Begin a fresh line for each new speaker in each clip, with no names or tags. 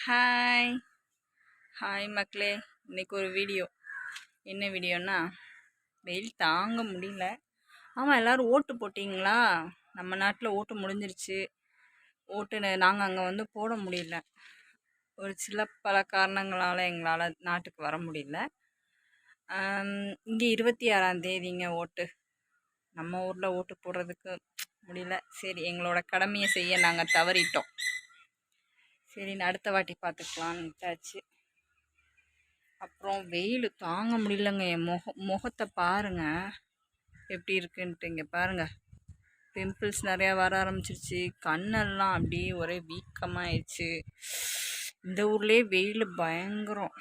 Hi hi மக்களே. இன்னைக்கு ஒரு வீடியோ என்ன வீடியோன்னா வெயில் தாங்க முடியல. ஆமாம் எல்லோரும் ஓட்டு போட்டிங்களா? நம்ம நாட்டில் ஓட்டு முடிஞ்சிருச்சு. ஓட்டு நாங்கள் அங்கே வந்து போட முடியல. ஒரு சில பல காரணங்களால் எங்களால் நாட்டுக்கு வர முடியல. இங்கே இருபத்தி ஆறாம் தேதிங்க ஓட்டு. நம்ம ஊரில் ஓட்டு போடுறதுக்கு முடியல. சரி எங்களோட கடமையை செய்ய நாங்கள் தவறிட்டோம். சரின்னு அடுத்த வாட்டி பார்த்துக்கலான்ட்டாச்சு அப்புறம் வெயில் தாங்க முடியலங்க. என் முக முகத்தை பாருங்கள் எப்படி இருக்குன்ட்டு இங்கே பாருங்கள் பிம்பிள்ஸ் நிறையா வர ஆரம்பிச்சிருச்சு. கண்ணெல்லாம் அப்படியே ஒரே வீக்கமாகிடுச்சு இந்த ஊர்லேயே வெயில் பயங்கரம்.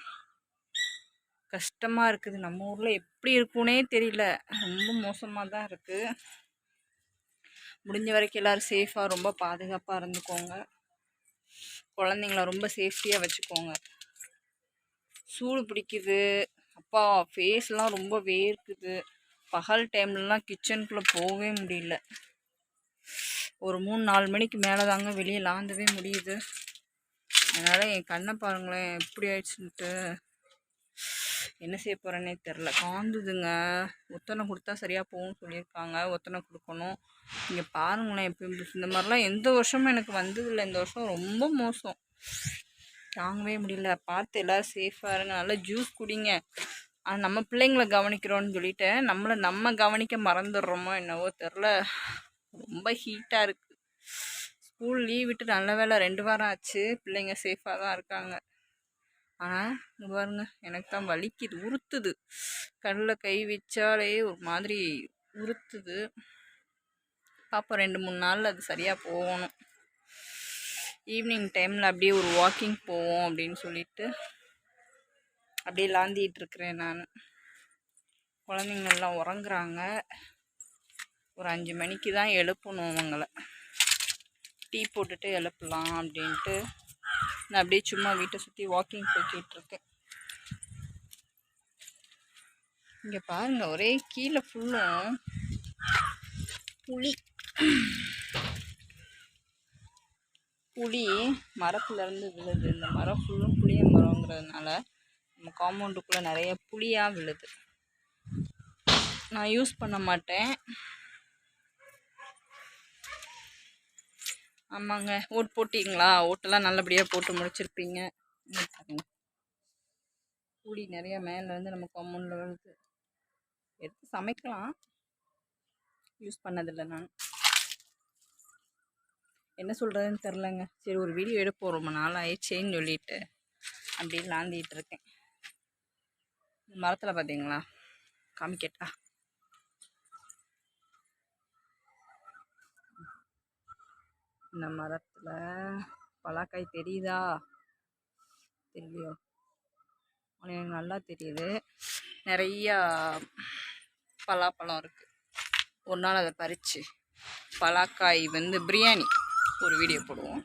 கஷ்டமாக இருக்குது. நம்ம ஊரில் எப்படி இருக்குன்னே தெரியல. ரொம்ப மோசமாக தான் இருக்குது முடிஞ்ச வரைக்கும் எல்லோரும் சேஃபாக ரொம்ப பாதுகாப்பாக இருந்துக்கோங்க. குழந்தைங்கள ரொம்ப சேஃப்டியாக வச்சுக்கோங்க. சூடு பிடிக்குது. அப்பா ஃபேஸ்லாம் ரொம்ப வேர்க்குது. பகல் டைம்லலாம் கிச்சனுக்குள்ளே போகவே முடியல. ஒரு மூணு நாலு மணிக்கு மேலே தாங்க வெளியே லாந்தவே முடியுது. அதனால் என் கண்ணை பாருங்களேன் எப்படி ஆயிடுச்சுன்ட்டு. என்ன செய்ய போகிறேன்னே தெரில. காந்துதுங்க. ஒத்தனை கொடுத்தா சரியாக போகும்னு சொல்லியிருக்காங்க. ஒத்தனை கொடுக்கணும். இங்கே பாருங்களேன் பிம்பிள்ஸ் இந்த மாதிரிலாம் எந்த வருஷமும் எனக்கு வந்ததில்லை. இந்த வருஷம் ரொம்ப மோசம். தாங்கவே முடியல. பார்த்து எல்லோரும் சேஃபாக இருங்க. நல்லா ஜூஸ் குடிங்க. ஆனால் நம்ம பிள்ளைங்கள கவனிக்கிறோன்னு சொல்லிட்டு நம்மளை நம்ம கவனிக்க மறந்துடுறோமோ என்னவோ தெரில. ரொம்ப ஹீட்டாக இருக்குது ஸ்கூல் லீவ் விட்டு நல்ல வேலை ரெண்டு வாரம் ஆச்சு. பிள்ளைங்க சேஃபாக தான் இருக்காங்க. ஆனால் இங்கே பாருங்க எனக்கு தான் வலிக்குது உறுத்துது. கடலில் கை வச்சாலே ஒரு மாதிரி உறுத்துது. பார்ப்போம் ரெண்டு மூணு நாளில் அது சரியாக போகணும். ஈவினிங் டைமில் அப்படியே ஒரு வாக்கிங் போவோம் அப்படின்னு சொல்லிட்டு அப்படியே லாந்திட்டு இருக்கிறேன் நான். குழந்தைங்கள்லாம் உறங்குறாங்க. ஒரு அஞ்சு மணிக்கு தான் எழுப்பணும் அவங்கள. டீ போட்டுட்டு எழுப்பலாம் அப்படின்ட்டு நான் அப்படியே சும்மா வீட்டை சுற்றி வாக்கிங் போய்கிட்டுருக்கேன் இங்கே பாருங்கள் ஒரே கீழே ஃபுல்லும் புளி புளி மரத்துலேருந்து விழுது. இந்த மரம் ஃபுல்லும் புளிய மரங்கிறதுனால நம்ம காம்பவுண்டுக்குள்ளே நிறைய புளியாக விழுது. நான் யூஸ் பண்ண மாட்டேன். ஆமாங்க. ஓட்டு போட்டிங்களா? ஓட்டெல்லாம் நல்லபடியாக போட்டு முடிச்சிருப்பீங்க. கூடி நிறைய வந்து நம்ம காம்பவுண்டில் வருது எடுத்து சமைக்கலாம். யூஸ் பண்ணதில்லை நான். என்ன சொல்கிறதுன்னு தெரிலங்க. சரி ஒரு வீடியோ எடுப்போம். ரொம்ப நாள் ஆயிடுச்சேன்னு சொல்லிட்டு அப்படியே லாந்திட்டு இருக்கேன். மரத்தில் பார்த்தீங்களா காமிக்கட்டா? இந்த மரத்தில் பலாக்காய் தெரியுதா? தெரியலையோ எனக்கு நல்லா தெரியுது. நிறையா பலாப்பழம் இருக்குது ஒரு நாள் அதை பறித்து பலாக்காய் வந்து பிரியாணி ஒரு வீடியோ போடுவோம்.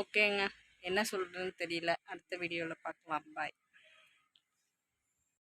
ஓகேங்க. என்ன சொல்கிறதுன்னு தெரியல. அடுத்த வீடியோவில் பார்க்கலாம். பாய்